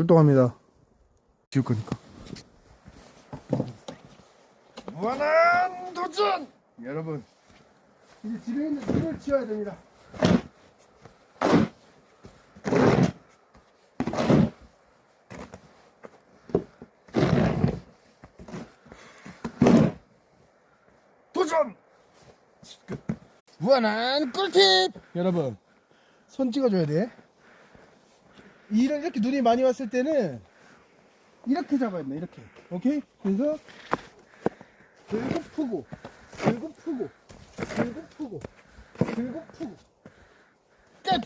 출동합니다. 지울 거니까. 무한한 도전! 여러분, 이제 집에 있는 물을 치워야 됩니다. 도전! 무한한 꿀팁! 여러분, 손 찍어줘야 돼. 이런 이렇게 눈이 많이 왔을 때는 이렇게 잡아야 돼 이렇게 오케이 그래서 들고 푸고 들고 푸고 들고 푸고 들고 푸고 끝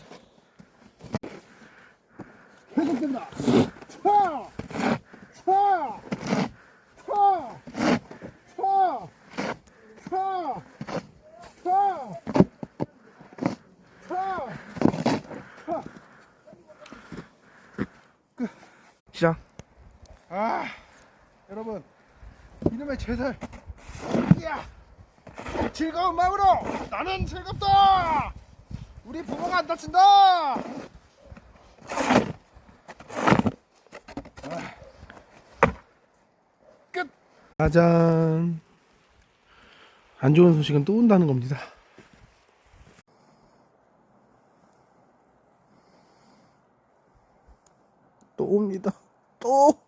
계속됩니다 차! 차! 차! 차! 차! 차! 차! 차! 시작. 아, 여러분, 이놈의 제살. 이야, 즐거운 마음으로 나는 즐겁다. 우리 부모가 안 다친다. 아. 끝. 짜잔. 안 좋은 소식은 또 온다는 겁니다. 또 옵니다. Oh.